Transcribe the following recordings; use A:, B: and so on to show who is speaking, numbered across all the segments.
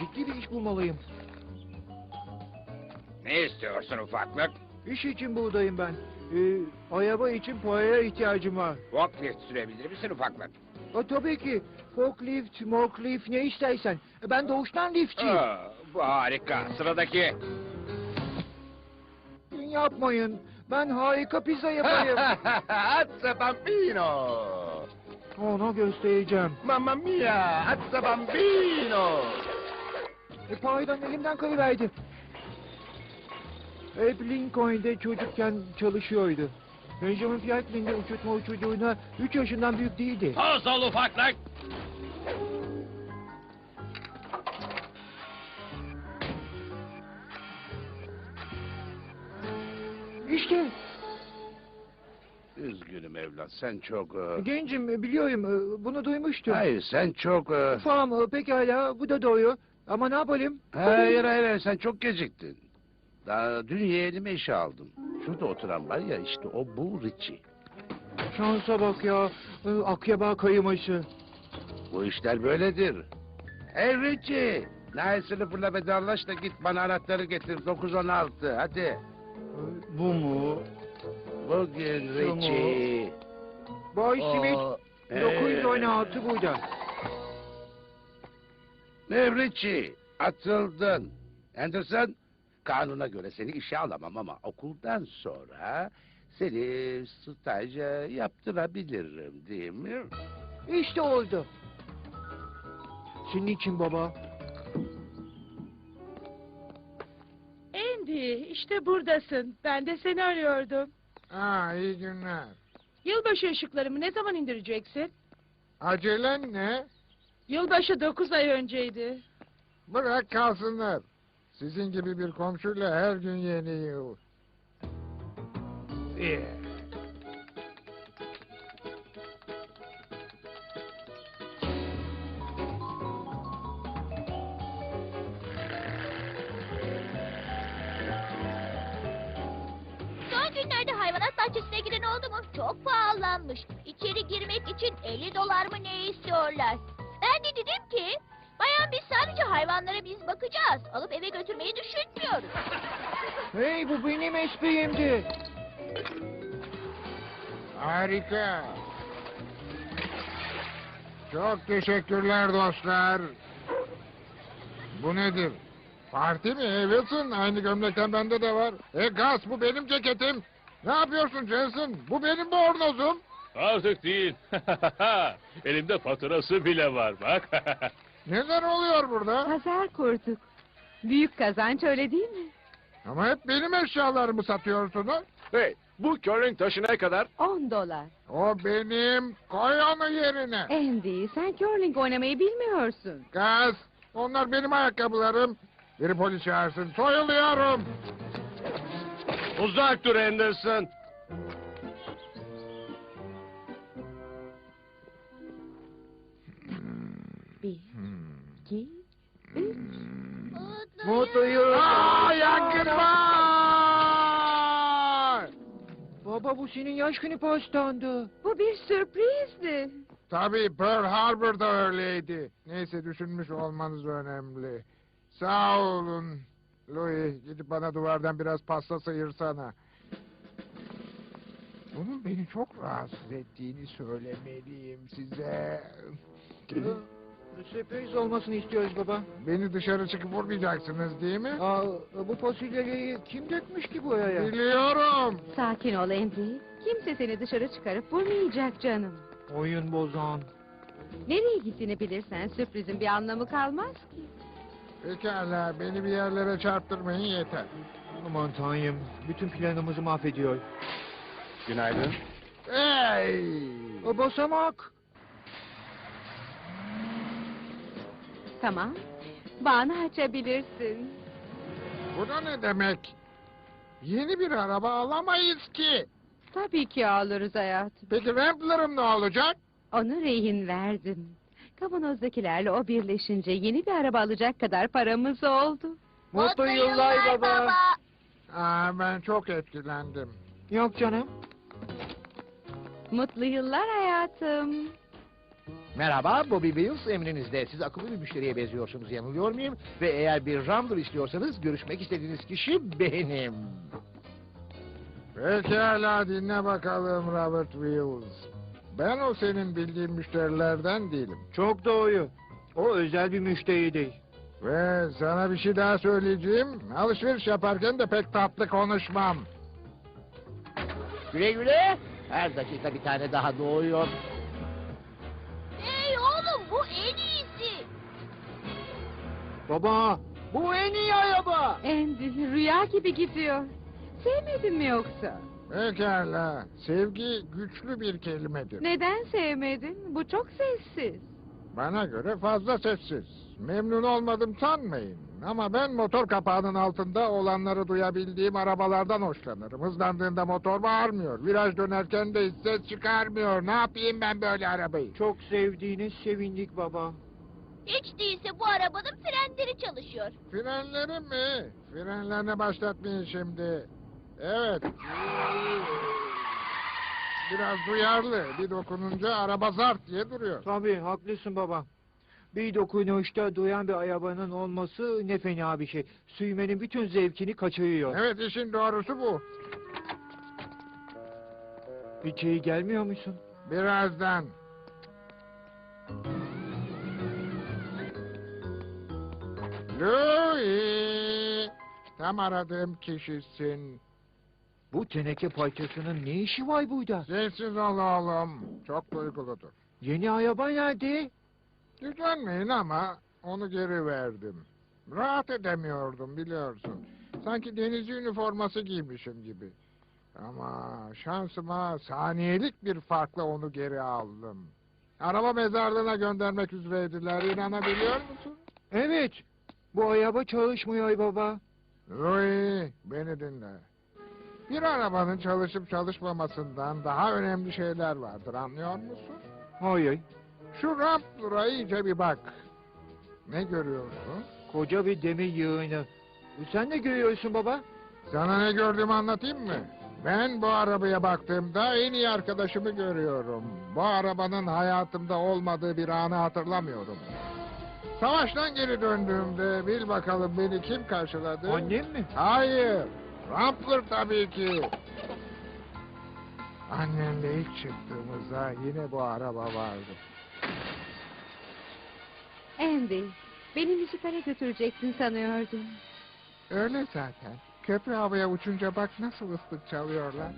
A: Ciddi bir iş bulmalıyım.
B: Ne istiyorsun ufaklık?
A: İş için buradayım ben. Ee, araba için paraya ihtiyacım var.
B: Forklift sürebilir misin ufaklık?
A: O, tabii ki. Forklift, morklift ne istersen. Ben doğuştan liftçiyim.
B: Aa, bu harika. Sıradaki.
A: Yapmayın. Ben harika pizza yaparım.
C: Azza bambino!
A: Ona göstereceğim.
C: Mamma mia! Azza bambino!
A: E, pardon elimden kayıverdi. Hep Lincoln'de çocukken çalışıyordu. Benjamin Franklin'de uçurtma uçurduğuna 3 yaşından büyük değildi.
B: Toz ol ufaklık.
A: İşte
C: Üzgünüm evlat, sen çok... e,
A: gencim biliyorum e, bunu duymuştum.
C: Hayır, sen çok... e,
A: Tamam e, pekala bu da doğru. Ama ne yapalım?
C: Hayır, hayır, sen çok geciktin. Daha dün yeğenime işe aldım. Şurada oturan var ya, işte o bu Richie.
A: Şansa bak ya. E, Akyaba kayıması.
C: Bu işler böyledir. Hey Richie! Nail sınıfına vedallaş da git bana anahtarı getir. 916 hadi.
A: E, Bu mu?
C: Bugün? Richie.
A: Boy Smith
C: O-
A: 916 burada.
C: Richie? Atıldın. Anderson, kanuna göre seni işe alamam ama okuldan sonra seni stajyer yaptırabilirim değil mi?
A: İşte oldu. Senin için baba.
D: Andy, işte buradasın. Ben de seni arıyordum.
E: Aa, iyi günler.
D: Yılbaşı ışıklarımı ne zaman indireceksin?
E: Acelen ne?
D: Yılbaşı dokuz ay önceydi.
E: Bırak kalsınlar. Sizin gibi bir komşuyla her gün yeni yıl.
C: Yeah.
F: Son günlerde hayvanat bahçesine giren oldu mu? Çok pahalanmış. İçeri girmek için 50 dolar mı ne istiyorlar? Ben de dedim ki, bayan biz sadece hayvanlara biz bakacağız. Alıp eve götürmeyi düşünmüyoruz.
A: Hey bu benim esprimdi.
E: Harika. Çok teşekkürler dostlar. Bu nedir? Parti mi? Wilson aynı gömlekten bende de var. E gaz bu benim ceketim. Ne yapıyorsun Jensen? Bu benim bornozum.
G: Artık değil. Elimde faturası bile var bak.
E: Neler oluyor burada?
D: Pazar kurduk. Büyük kazanç öyle değil mi?
E: Ama hep benim eşyalarımı satıyorsunuz.
G: hey, bu curling taşı ne kadar?
D: 10 dolar.
E: O benim. Koy onu yerine.
D: Andy, sen curling oynamayı bilmiyorsun.
E: Gaz. Onlar benim ayakkabılarım. Biri polis çağırsın. Soyuluyorum.
G: Uzak dur Anderson.
D: Bir, iki, üç.
A: Mutlu yıllar.
E: Aa, yangın var.
A: Baba bu senin yaş günü pastandı.
D: Bu bir sürprizdi.
E: Tabii Pearl Harbor'da öyleydi. Neyse düşünmüş olmanız önemli. Sağ olun. Louis gidip bana duvardan biraz pasta sıyırsana. Bunun beni çok rahatsız ettiğini söylemeliyim size.
A: Sürpriz olmasını istiyoruz baba.
E: Beni dışarı çıkıp vurmayacaksınız değil mi?
A: Aa, bu fasulyeyi kim dökmüş ki buraya?
E: Biliyorum.
D: Sakin ol Andy. Kimse seni dışarı çıkarıp vurmayacak canım.
A: Oyun bozan.
D: Nereye gittiğini bilirsen sürprizin bir anlamı kalmaz ki.
E: Pekala beni bir yerlere çarptırmayın yeter.
A: Aman tanrım. Bütün planımızı mahvediyor.
G: Günaydın.
E: Hey!
A: O basamak.
D: Tamam. Bağını açabilirsin.
E: Bu da ne demek? Yeni bir araba alamayız ki.
D: Tabii ki alırız hayatım.
E: Peki Rambler'ım ne olacak?
D: Onu rehin verdim. Kavanozdakilerle o birleşince yeni bir araba alacak kadar paramız oldu.
A: Mutlu yıllar baba.
E: Aa, ben çok etkilendim.
A: Yok canım.
D: Mutlu yıllar hayatım.
H: Merhaba, Bobby Wills emrinizde. Siz akıllı bir müşteriye benziyorsunuz, yanılıyor muyum? Ve eğer bir Rambler istiyorsanız görüşmek istediğiniz kişi benim.
E: Pekala dinle bakalım Robert Wills. Ben o senin bildiğin müşterilerden değilim.
A: Çok doğru. O özel bir müşteri değil.
E: Ve sana bir şey daha söyleyeceğim. Alışveriş yaparken de pek tatlı konuşmam.
H: Güle güle. Her dakika bir tane daha doğuyor.
A: Baba, bu en iyi araba.
D: Andy rüya gibi gidiyor. Sevmedin mi yoksa?
E: Pekala. Sevgi güçlü bir kelimedir.
D: Neden sevmedin? Bu çok sessiz.
E: Bana göre fazla sessiz. Memnun olmadım sanmayın. Ama ben motor kapağının altında olanları duyabildiğim arabalardan hoşlanırım. Hızlandığında motor bağırmıyor. Viraj dönerken de hiç ses çıkarmıyor. Ne yapayım ben böyle arabayı?
A: Çok sevdiğine sevindik baba.
F: Hiç değilse bu arabanın frenleri çalışıyor.
E: Frenleri mi? Frenlerini başlatmayın şimdi. Evet. Biraz duyarlı. Bir dokununca araba zart diye duruyor.
A: Tabii haklısın baba. Bir dokunuşta duyan bir arabanın olması ne fena bir şey. Sürmenin bütün zevkini kaçırıyor.
E: Evet işin doğrusu bu.
A: İçeri gelmiyor musun?
E: Birazdan. Louis. Tam aradığım kişisin.
A: Bu teneke parçasının ne işi var burada?
E: Sessiz ol oğlum. Çok duyguludur.
A: Yeni araba nerede?
E: Gücenmeyin ama onu geri verdim. Rahat edemiyordum biliyorsun. Sanki denizci üniforması giymişim gibi. Ama şansıma saniyelik bir farkla onu geri aldım. Araba mezarlığına göndermek üzereydiler. İnanabiliyor musun?
A: Evet. Bu araba çalışmıyor baba.
E: Louis, beni dinle. Bir arabanın çalışıp çalışmamasından daha önemli şeyler vardır anlıyor musun?
A: Hayır.
E: Şu Raptor'a iyice bir bak. Ne görüyorsun?
A: Koca bir demir yığını. Sen ne görüyorsun baba?
E: Sana ne gördüğümü anlatayım mı? Ben bu arabaya baktığımda en iyi arkadaşımı görüyorum. Bu arabanın hayatımda olmadığı bir anı hatırlamıyorum. Savaştan geri döndüğümde bil bakalım beni kim karşıladı?
A: Annem mi?
E: Hayır. Rampler tabii ki. Annenle ilk çıktığımızda yine bu araba vardı.
D: Andy, beni müzikale götüreceksin sanıyordum.
E: Öyle zaten. Köprü havaya uçunca bak nasıl ıslık çalıyorlar.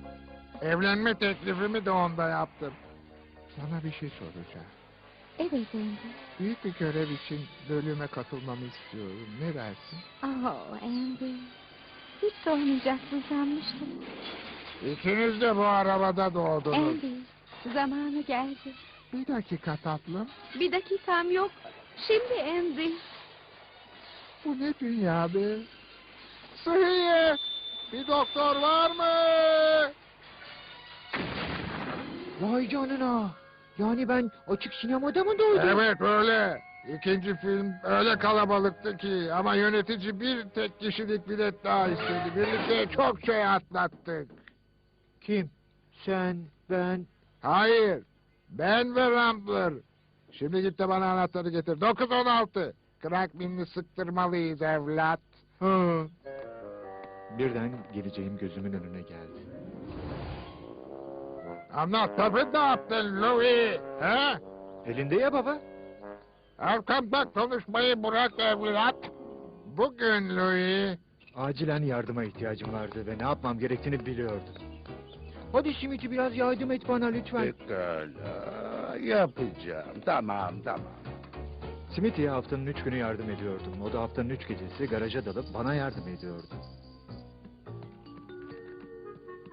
E: Evlenme teklifimi de onda yaptım. Sana bir şey soracağım.
D: Evet Andy.
E: Büyük bir görev için bölüme katılmamı istiyorum. Ne dersin?
D: Oh Andy. Hiç sormayacaksın sanmıştım.
E: İkiniz de bu arabada doğdunuz.
D: Andy, zamanı geldi.
E: Bir dakika tatlım.
D: Bir dakikam yok. Şimdi Andy.
E: Bu ne dünya be? Sıhhiye! Bir doktor var mı?
A: Vay canına. Yani ben açık sinemada mı doğdum?
E: Evet öyle. İkinci film öyle kalabalıktı ki ama yönetici bir tek kişilik bilet daha istedi. Birlikte çok şey atlattık.
A: Kim? Sen, ben.
E: Hayır. Ben ve Rambler. Şimdi git de bana anahtarı getir. 916. Crackman'ı sıktırmalıyız evlat.
A: Ha. Birden geleceğim gözümün önüne geldi.
E: Anlat tabii ne yaptın Louis? He?
A: Elinde ya baba.
E: Arkamda konuşmayı bırak evlat. Bugün Louis.
A: Acilen yardıma ihtiyacım vardı ve ne yapmam gerektiğini biliyordum. Hadi Simit'i biraz yardım et bana lütfen.
C: Pekala, yapacağım. Tamam, tamam.
A: Smithy'ye haftanın üç günü yardım ediyordum. O da haftanın üç gecesi garaja dalıp bana yardım ediyordu.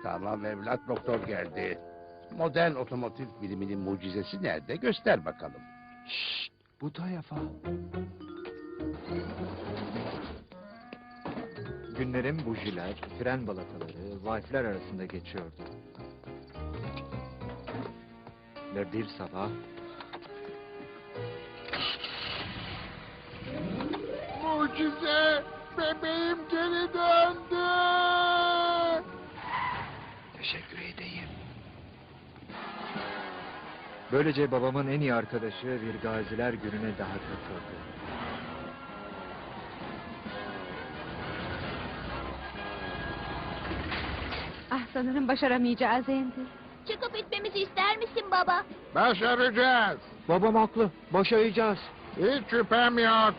C: Tamam evlat, doktor geldi. Modern otomotiv biliminin mucizesi nerede? Göster bakalım.
A: Şşt, bu tarafa. Günlerim bujiler, fren balataları, valfler arasında geçiyordu. Ve bir sabah
E: Mucize! Bebeğim geri döndü!
A: Teşekkür edeyim. Böylece babamın en iyi arkadaşı bir gaziler gününe daha katıldı.
D: Ah sanırım başaramayacağız Andy.
F: Çıkıp gitmemizi ister misin baba?
E: Başaracağız.
A: Babam haklı. Başaracağız.
E: Hiç şüphem yok.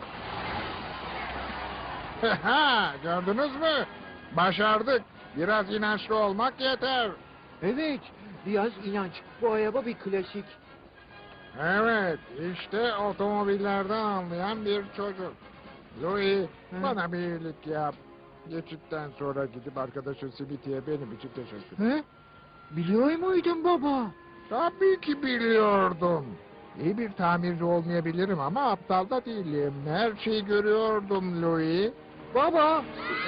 E: Ha, gördünüz mü? Başardık. Biraz inançlı olmak yeter.
A: Evet. Biraz inanç. Bu araba bir klasik.
E: Evet, işte otomobillerden anlayan bir çocuk. Louis,
A: Hı.
E: bana bir iyilik yap. Geçitten sonra gidip arkadaşın Smithy'ye benim için teşekkür et.
A: He? Biliyor muydun baba?
E: Tabii ki biliyordum. İyi bir tamirci olmayabilirim ama aptal da değilim. Her şeyi görüyordum Louis.
A: Baba!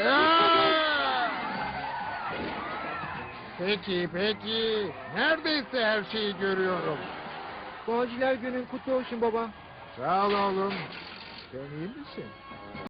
E: Aa! Peki, peki. Neredeyse her şeyi görüyorum.
A: Gaziler günün kutlu olsun baba.
E: Sağ ol oğlum. Sen iyi misin?